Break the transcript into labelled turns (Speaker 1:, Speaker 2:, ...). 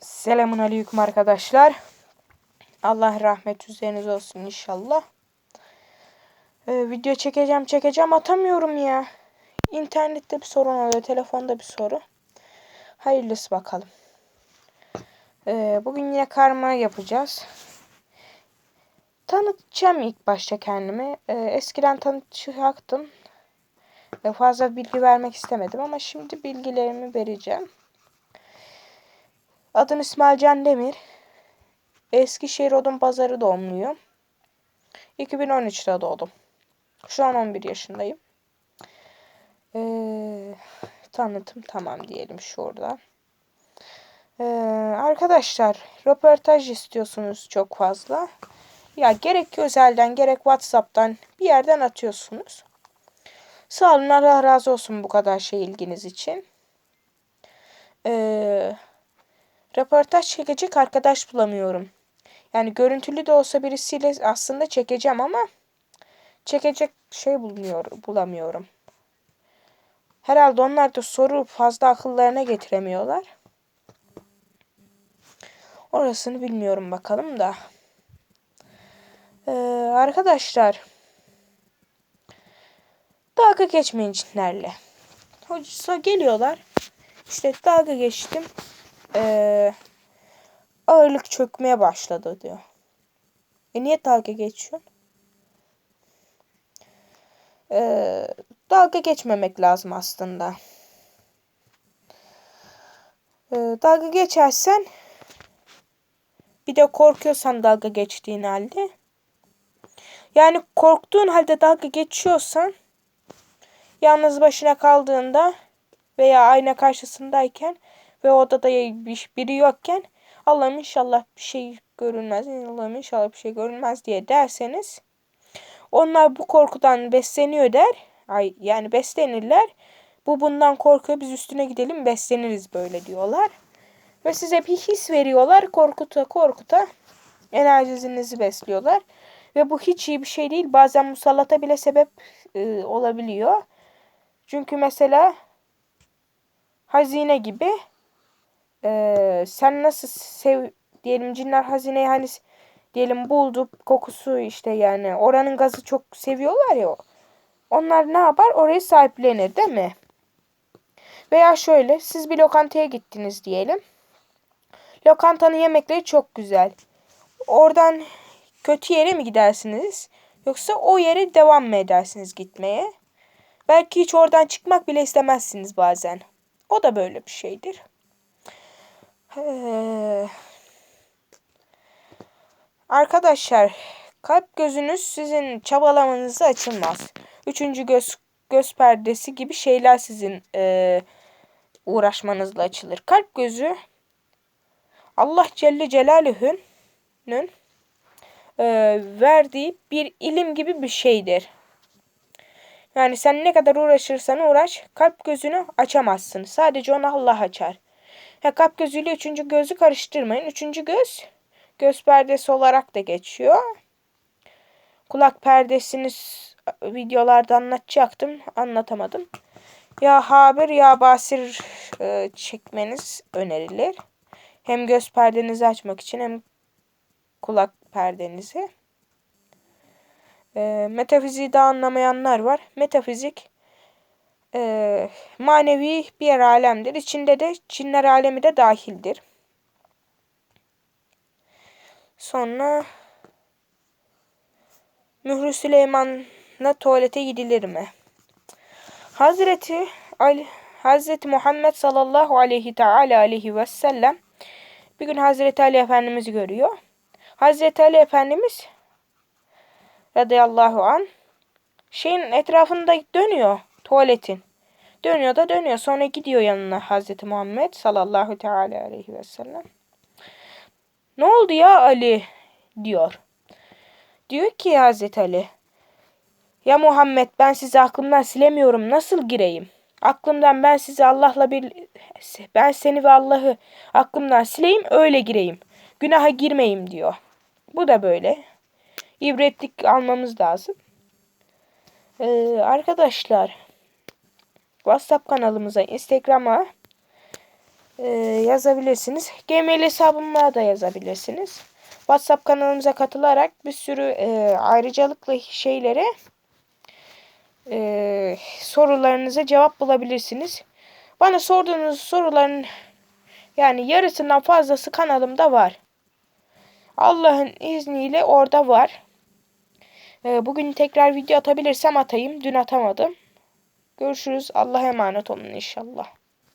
Speaker 1: Selamun Aleyküm arkadaşlar. Allah rahmet üzerinize olsun inşallah. Ee, video çekeceğim çekeceğim atamıyorum ya. İnternette bir sorun oluyor. Telefonda bir sorun. Hayırlısı bakalım. Ee, bugün yine karma yapacağız. Tanıtacağım ilk başta kendimi. Ee, eskiden tanıtacaktım. Ee, fazla bilgi vermek istemedim ama şimdi bilgilerimi vereceğim. Adım İsmail Can Demir. Eskişehir Odun Pazarı doğumluyum. 2013'te doğdum. Şu an 11 yaşındayım. Ee, tanıtım tamam diyelim şurada. Ee, arkadaşlar röportaj istiyorsunuz çok fazla. Ya gerek özelden gerek Whatsapp'tan bir yerden atıyorsunuz. Sağ olun Allah razı olsun bu kadar şey ilginiz için. Eee Röportaj çekecek arkadaş bulamıyorum. Yani görüntülü de olsa birisiyle aslında çekeceğim ama çekecek şey bulmuyor, bulamıyorum. Herhalde onlar da soru fazla akıllarına getiremiyorlar. Orasını bilmiyorum bakalım da. Ee, arkadaşlar dalga geçmeyin cinlerle. Hocası geliyorlar. İşte dalga geçtim e, ağırlık çökmeye başladı diyor. E niye dalga geçiyorsun? E, dalga geçmemek lazım aslında. E, dalga geçersen bir de korkuyorsan dalga geçtiğin halde yani korktuğun halde dalga geçiyorsan yalnız başına kaldığında veya ayna karşısındayken ve odada biri yokken Allah'ım inşallah bir şey görünmez. Allah'ım inşallah bir şey görünmez diye derseniz onlar bu korkudan besleniyor der. Ay yani beslenirler. Bu bundan korkuyor. Biz üstüne gidelim besleniriz böyle diyorlar. Ve size bir his veriyorlar. Korkuta korkuta enerjinizi besliyorlar. Ve bu hiç iyi bir şey değil. Bazen musallata bile sebep e, olabiliyor. Çünkü mesela hazine gibi e, sen nasıl sev diyelim cinler hazineyi hani diyelim buldu kokusu işte yani oranın gazı çok seviyorlar ya onlar ne yapar orayı sahiplenir değil mi? Veya şöyle siz bir lokantaya gittiniz diyelim. Lokantanın yemekleri çok güzel. Oradan kötü yere mi gidersiniz? Yoksa o yere devam mı edersiniz gitmeye? Belki hiç oradan çıkmak bile istemezsiniz bazen. O da böyle bir şeydir. Arkadaşlar kalp gözünüz sizin çabalamanızı açılmaz. Üçüncü göz, göz perdesi gibi şeyler sizin e, uğraşmanızla açılır. Kalp gözü Allah Celle Celaluhu'nun e, verdiği bir ilim gibi bir şeydir. Yani sen ne kadar uğraşırsan uğraş kalp gözünü açamazsın. Sadece onu Allah açar. Ha, kalp gözüyle üçüncü gözü karıştırmayın. Üçüncü göz göz perdesi olarak da geçiyor. Kulak perdesini videolarda anlatacaktım. Anlatamadım. Ya haber ya basir e, çekmeniz önerilir. Hem göz perdenizi açmak için hem kulak perdenizi. E, metafiziği de anlamayanlar var. Metafizik e, manevi bir alemdir. İçinde de cinler alemi de dahildir. Sonra Mührü Süleyman'la tuvalete gidilir mi? Hazreti Ali, Hazreti Muhammed sallallahu aleyhi teala aleyhi ve sellem bir gün Hazreti Ali Efendimiz'i görüyor. Hazreti Ali Efendimiz radıyallahu an şeyin etrafında dönüyor tuvaletin. Dönüyor da dönüyor. Sonra gidiyor yanına Hazreti Muhammed sallallahu teala aleyhi ve sellem. Ne oldu ya Ali diyor. Diyor ki Hazreti Ali. Ya Muhammed ben sizi aklımdan silemiyorum. Nasıl gireyim? Aklımdan ben sizi Allah'la bir ben seni ve Allah'ı aklımdan sileyim öyle gireyim. Günaha girmeyeyim diyor. Bu da böyle. İbretlik almamız lazım. Ee, arkadaşlar WhatsApp kanalımıza, Instagram'a e, yazabilirsiniz. Gmail hesabıma da yazabilirsiniz. WhatsApp kanalımıza katılarak bir sürü e, ayrıcalıklı şeylere e, sorularınıza cevap bulabilirsiniz. Bana sorduğunuz soruların yani yarısından fazlası kanalımda var. Allah'ın izniyle orada var. E, bugün tekrar video atabilirsem atayım. Dün atamadım. Görüşürüz. Allah'a emanet olun inşallah.